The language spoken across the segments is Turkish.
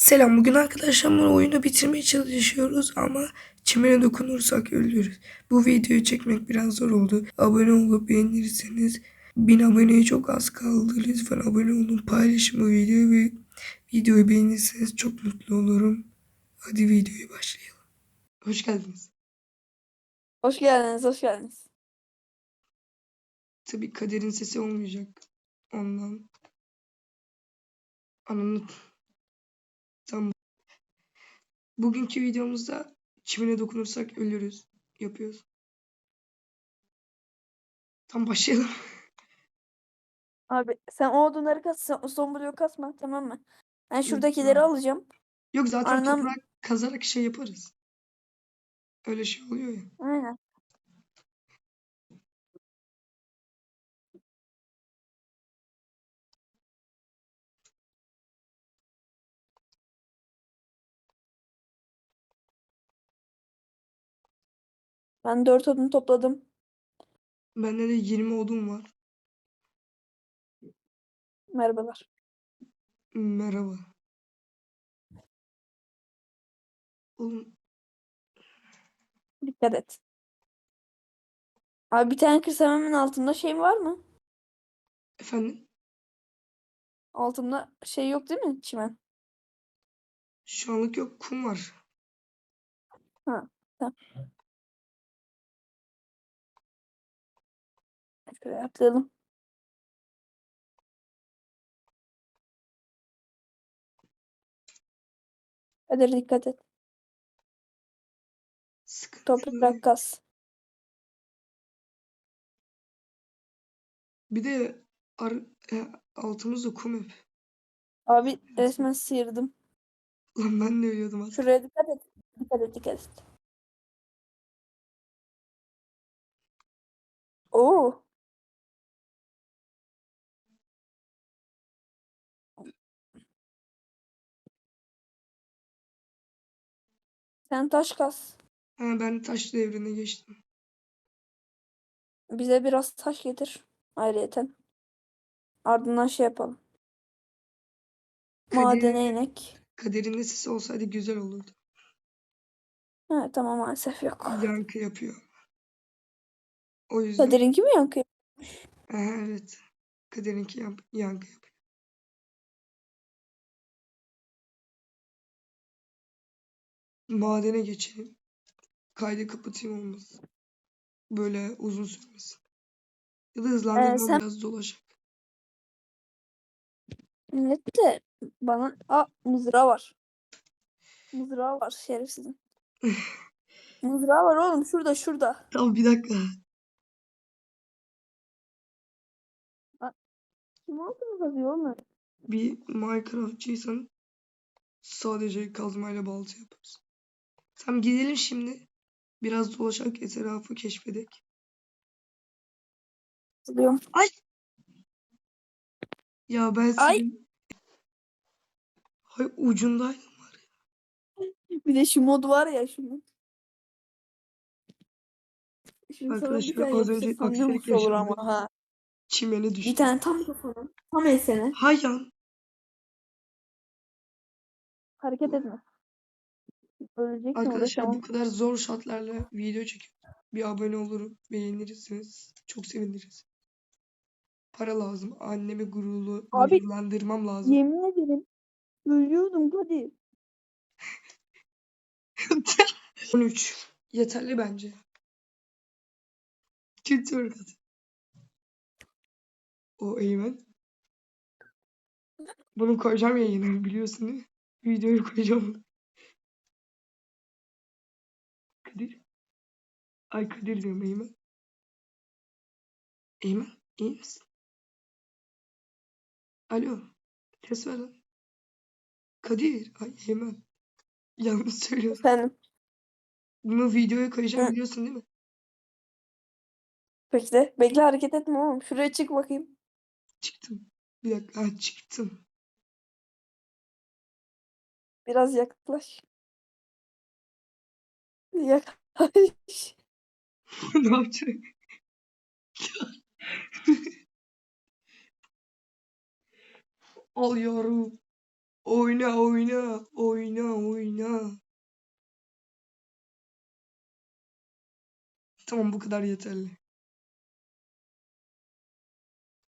Selam. Bugün arkadaşlarımla oyunu bitirmeye çalışıyoruz ama çimene dokunursak ölürüz. Bu videoyu çekmek biraz zor oldu. Abone olup beğenirseniz 1000 aboneye çok az kaldı. Lütfen abone olun, paylaşın bu videoyu ve videoyu beğenirseniz çok mutlu olurum. Hadi videoya başlayalım. Hoş geldiniz. Hoş geldiniz, hoş geldiniz. Tabii kaderin sesi olmayacak. Ondan. Ananı Tam bugünkü videomuzda çimene dokunursak ölürüz yapıyoruz. Tam başlayalım. Abi sen o odunları kas, sen o son bloğu kasma tamam mı? Ben şuradakileri tamam. alacağım. Yok zaten Anam- toprak kazarak şey yaparız. Öyle şey oluyor ya. Aynen. Ben dört odun topladım. Bende de 20 odun var. Merhabalar. Merhaba. Oğlum Dikkat et. Abi bir tane kırsamamın altında şey var mı? efendim Altında şey yok değil mi çimen? şu anlık yok kum var. Şöyle atlayalım. Hadi dikkat et. Sıkıntı Toprak kas. Bir de ar e, altımızda kum hep. Abi resmen sıyırdım. Lan ben de ölüyordum az. Şuraya dikkat et. Dikkat et, dikkat et. Oo. Sen taş kas. Ha, ben taş devrine geçtim. Bize biraz taş getir. Ayrıyeten. Ardından şey yapalım. Madene inek. Kaderin sesi olsaydı güzel olurdu. Ha, tamam maalesef yok. Yankı yapıyor. O yüzden Kaderinki mi yankı? Aha, evet. Kaderinki yap yankı yapıyor. Madene geçelim. Kaydı kapatayım olmaz. Böyle uzun sürmesin. Ya da hızlandırma Ee, sen- biraz dolaşak. Evet de bana... Aa mızrağı var. Mızrağı var şerefsizin. Mızrağı var oğlum şurada şurada. Tamam bir dakika. Kim aldınız kazıyor oğlum? Bir Minecraftçıysan sadece kazmayla balta yaparız. Tamam gidelim şimdi. Biraz dolaşak etrafı keşfedek. Diyorum. Ya ben Ay. senin... Hay ucundaydım. Bir de şu mod var ya şu mod. Şimdi Arkadaşlar, az önce aksilik yaşandı. ama ha. Çimene düştüm. Bir tane tam kafana. Tam ensene. Hayyan. Hareket etme. Öleceksin Arkadaşlar bu kadar zor şartlarla video çekiyorum. Bir abone olurum. Beğenirsiniz. Çok seviniriz. Para lazım. Annemi gururlu, Abi, gururlandırmam lazım. Yemin ederim. Ölüyordum hadi. 13. Yeterli bence. Kültür katı. O Eymen. Bunu koyacağım yayına biliyorsun değil mi? Videoyu koyacağım. Ay Kadir diyorum Eymen. Eymen iyi misin? Alo. Ses ver lan. Kadir. Ay Eymen. Yanlış söylüyorsun. Efendim. Bunu videoya koyacağım Hı. biliyorsun değil mi? Bekle. Bekle hareket etme oğlum. Şuraya çık bakayım. Çıktım. Bir dakika. Ha, çıktım. Biraz yaklaş. Yaklaş. ne yapacak? Al yavrum. Oyna oyna. Oyna oyna. Tamam bu kadar yeterli.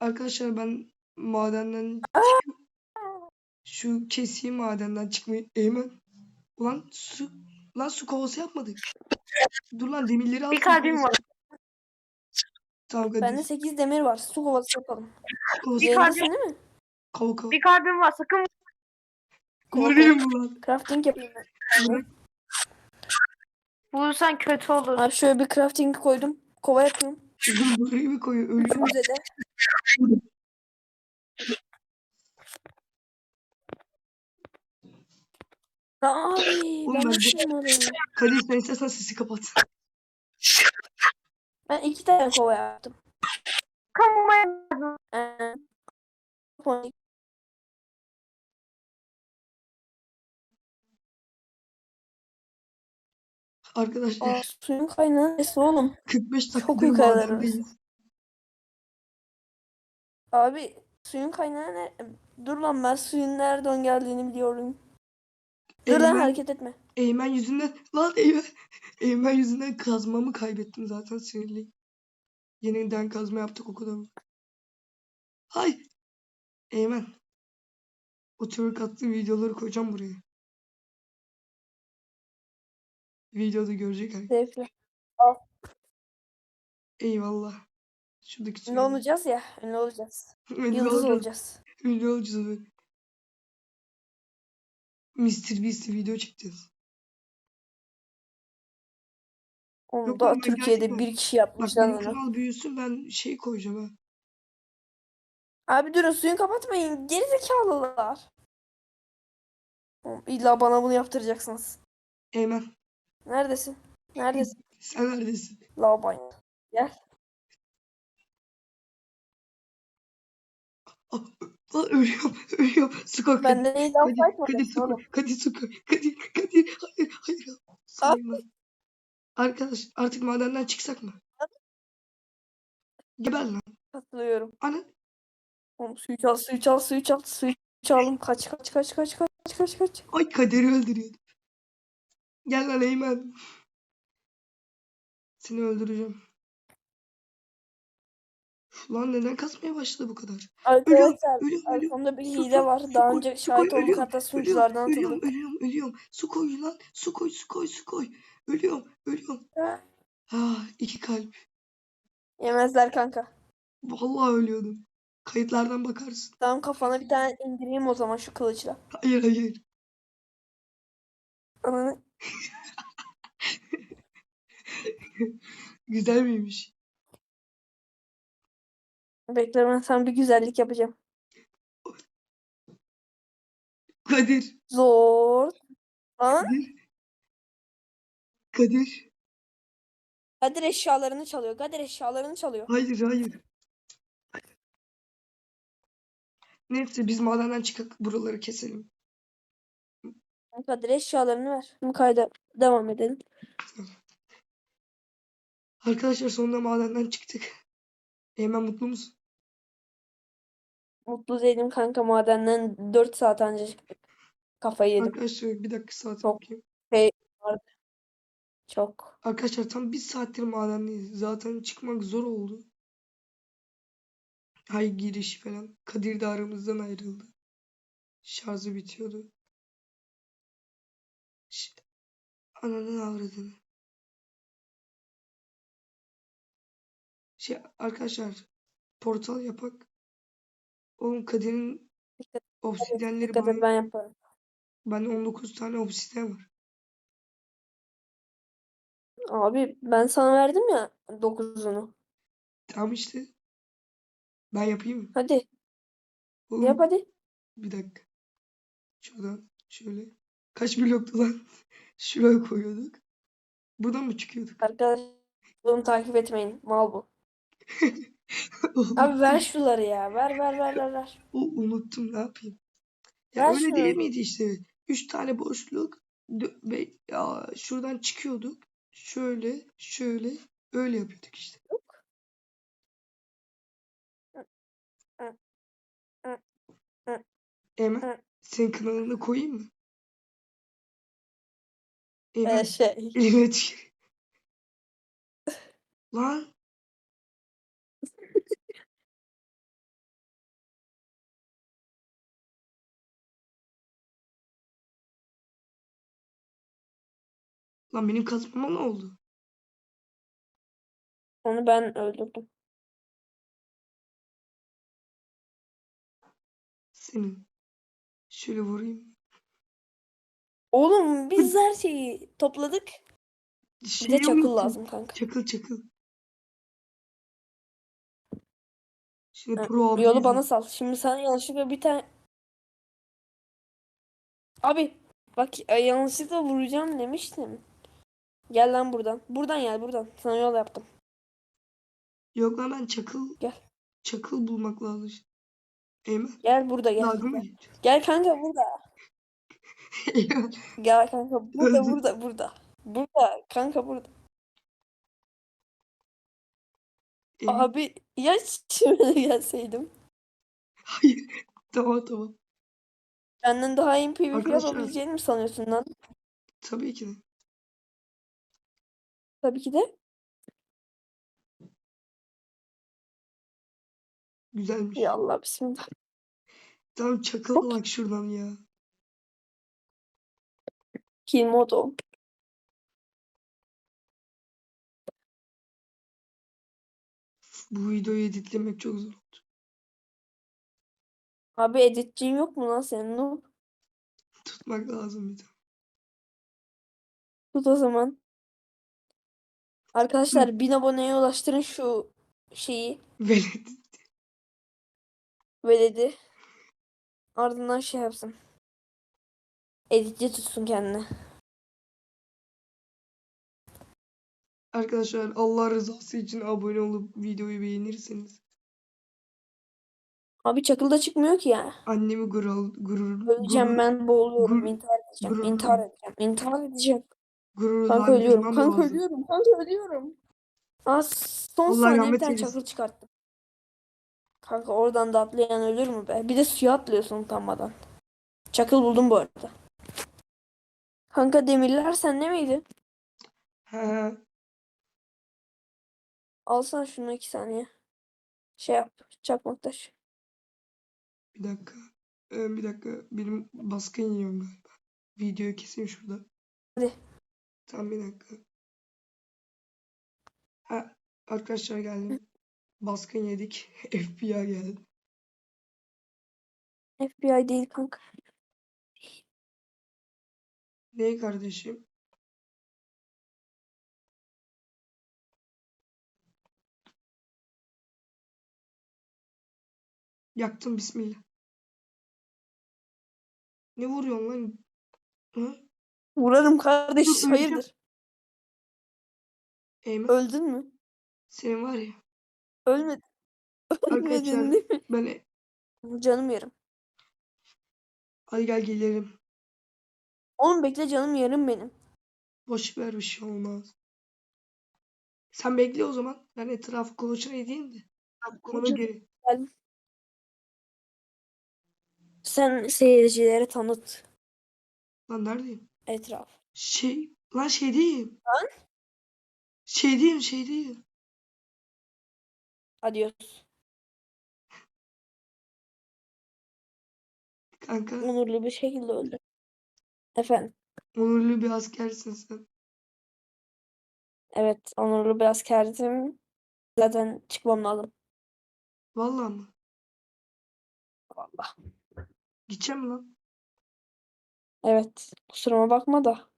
Arkadaşlar ben madenden şu keseyim madenden çıkmayı. Eymen. Ulan su lan su kovası yapmadık. Dur lan demirleri al. Bir kalbim var. Tamam hadi. Bende 8 demir var. Su kovası yapalım. kovası Bir kalbim- değil mi? Kova kova. Bir kalbim var sakın. Kova Vururum ulan. Crafting yapayım ben. Vurursan kötü olur. Abi şöyle bir crafting koydum. Kova yapıyorum. Dur buraya mı koyuyor? Ölüyor. Üçümüze de. Abi Oğlum ben ben. Kadir sen istersen sesi kapat. Ben iki tane kova yaptım. Kamu Ee, Arkadaşlar Aa, suyun kaynağı nesi oğlum? 45 çok dakikadır yukarılar madendeyiz. Abi suyun kaynağı ne? Dur lan ben suyun nereden geldiğini biliyorum. Dur lan hareket etme. Eymen yüzünden lan Eymen. Eymen yüzünden kazmamı kaybettim zaten sinirliyim. Yeniden kazma yaptık o kadar. Hay. Eymen. O twerk attığım videoları koyacağım buraya. Videoda görecek herkes. Zevkli. Eyvallah. Şuradaki Ünlü twerk. olacağız ya. Ünlü olacağız. Ünlü Yıldız olacağız. olacağız. Ünlü olacağız böyle. Mr. Beast video çekeceğiz. Onu Yok da Türkiye'de gerçekten- bir kişi Bak yapmış lan onu. kanal büyüsün ben şey koyacağım ha. Abi durun suyun kapatmayın. Gerizekalılar. Oğlum, İlla bana bunu yaptıracaksınız. Eymen Neredesin? Neredesin? sen neredesin? Laban. Gel. Lan ölüyorum, ölüyorum. Su koy. Bende neyi laf mı Kadir koy. Kadir su koy. Kadir, Kadir. Hayır, hayır. Sayma. Arkadaş artık madenden çıksak mı? Geber lan. Katılıyorum. Ana. Oğlum suyu çal, suyu çal, suyu çal, suyu çaldım. Kaç, kaç, kaç, kaç, kaç, kaç, kaç. Ay Kader'i öldürüyordu. Gel lan Eymen. Seni öldüreceğim. Lan neden kasmaya başladı bu kadar? Arkadaşlar ölüyorum, ölüyorum. arkamda bir hile su, var. Daha önce su şahit koy, olduk ölüyorum, hatta sunuculardan ölüyorum, atıldık. ölüyorum, ölüyorum. Su koy lan. Su koy, su koy, su koy. Ölüyorum, ölüyorum. Ha, Ah, iki kalp. Yemezler kanka. Vallahi ölüyordum. Kayıtlardan bakarsın. Tamam kafana bir tane indireyim o zaman şu kılıçla. Hayır, hayır. Ananı Güzel miymiş? Bekle ben sana bir güzellik yapacağım. Kadir, Zor. Lan Kadir. Kadir. Kadir eşyalarını çalıyor. Kadir eşyalarını çalıyor. Hayır, hayır. Neyse biz madenden çıkıp buraları keselim. Kadir eşyalarını ver. Şimdi kayda devam edelim. Arkadaşlar sonunda madenden çıktık. Eymen mutlu musun? Mutlu değilim kanka madenden 4 saat önce çıktık. Kafayı yedim. Arkadaşlar bir dakika saat Çok. bakayım. Çok. Arkadaşlar tam bir saattir madendeyiz. Zaten çıkmak zor oldu. Hay giriş falan. Kadir de aramızdan ayrıldı. Şarjı bitiyordu. Ş- Ananın avradını. Şey arkadaşlar portal yapak. Oğlum Kadir'in Dikkat, obsidyenleri dikkat bana ben yaparım. Bende 19 tane obsidyen var. Abi ben sana verdim ya 9'unu. Tamam işte. Ben yapayım mı? Hadi Oğlum, yap hadi. Bir dakika. Şuradan şöyle. Kaç bloktu lan? Şuraya koyuyorduk. Buradan mı çıkıyorduk? Arkadaşlar bunu takip etmeyin. Mal bu. Abi ver şuları ya. Ver ver ver ver ver. o unuttum ne yapayım? Ya Ver öyle şunu. değil miydi işte? Üç tane boşluk ve ya şuradan çıkıyorduk. Şöyle, şöyle, öyle yapıyorduk işte. Eymen, Senin kanalına koyayım mı? Ee, Eymen şey. tükür. Lan. Lan benim kazmama ne oldu? Onu ben öldürdüm. Senin. Şöyle vurayım. Oğlum biz her şeyi topladık. Şeyi de çakıl unuttum. lazım kanka. Çakıl çakıl. Şimdi Ha, pro abi Yolu bana sal. Şimdi sen yanlışlıkla bir tane... Abi bak e, yanlışlıkla vuracağım demiştim. Gel lan buradan. Buradan gel buradan. Sana yol yaptım. Yok lan ben çakıl. Gel. Çakıl bulmak lazım. işte. Eymen. Gel burada gel. Dalga mı Gel, geçiyorsun? Gel kanka burada. Gel kanka burada Öldüm. burada burada. Burada kanka burada. Eymen. Abi ya şimdi gelseydim. Hayır. Tamam tamam. Benden daha iyi PvP Arkadaşlar- yapabileceğini mi sanıyorsun lan? Tabii ki de. Tabii ki de. Güzelmiş. Ya Allah bismillah. Tamam çakıl Hop. bak şuradan ya. Kill modu. Bu videoyu editlemek çok zor. Abi editçin yok mu lan senin? Noob. Tutmak lazım bir de. Tut o zaman. Arkadaşlar 1000 aboneye ulaştırın şu şeyi. Velet. Veledi. Ardından şey yapsın. Editçi tutsun kendine. Arkadaşlar Allah rızası için abone olup videoyu beğenirseniz Abi çakılda çıkmıyor ki ya. annemi gurur, gurur, Öleceğim gurur, ben boğuluyorum. gurur- intihar edeceğim. gurur- intihar edeceğim. İntihar edeceğim. Kanka gururlandırmam ölüyorum. Kanka lazım. ölüyorum. Kanka ölüyorum. Aa, son Allah saniye bir tane eylesin. çakıl çıkarttım. Kanka oradan da atlayan ölür mü be? Bir de suya atlıyorsun utanmadan. Çakıl buldum bu arada. Kanka demirler sende miydi? He, Alsana şunu iki saniye. Şey yap. Çakmak taş. bir dakika. Ee, bir dakika. Benim baskın yiyorum galiba. Videoyu keseyim şurada. Hadi. Tamam bir dakika. Ha, arkadaşlar geldim. Baskın yedik. FBI geldi. FBI değil kanka. Ne kardeşim? Yaktım bismillah. Ne vuruyorsun lan? Hı? Vurarım kardeş. Dur, öleceğim. Hayırdır? Eymen Öldün mü? senin var ya. Ölmedin. Ölmedin Arkadaşlar değil mi? ben Canım yerim. hadi gel gelelim. Oğlum bekle canım yerim benim. Boş ver bir şey olmaz. Sen bekle o zaman. Ben etrafı kolaçan edeyim de. Bana göre. Sen seyircilere tanıt Lan neredeyim? Etraf. Şey, lan şey değil. Lan? Şey değil, şey değil. Adios. Kanka, Onurlu bir şekilde öldü. Efendim. onurlu bir askersin sen. Evet, onurlu bir askerdim. Zaten çıkmam lazım. Vallahi mı? Vallahi. Gideceğim mi lan? Evet, kusuruma bakma da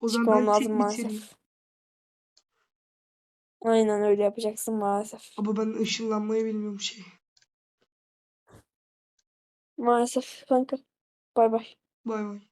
O zaman çıkmam ben tek lazım bitireyim. maalesef. Aynen öyle yapacaksın maalesef. Ama ben ışınlanmayı bilmiyorum şey. Maalesef kanka. Bay bay. Bay bay.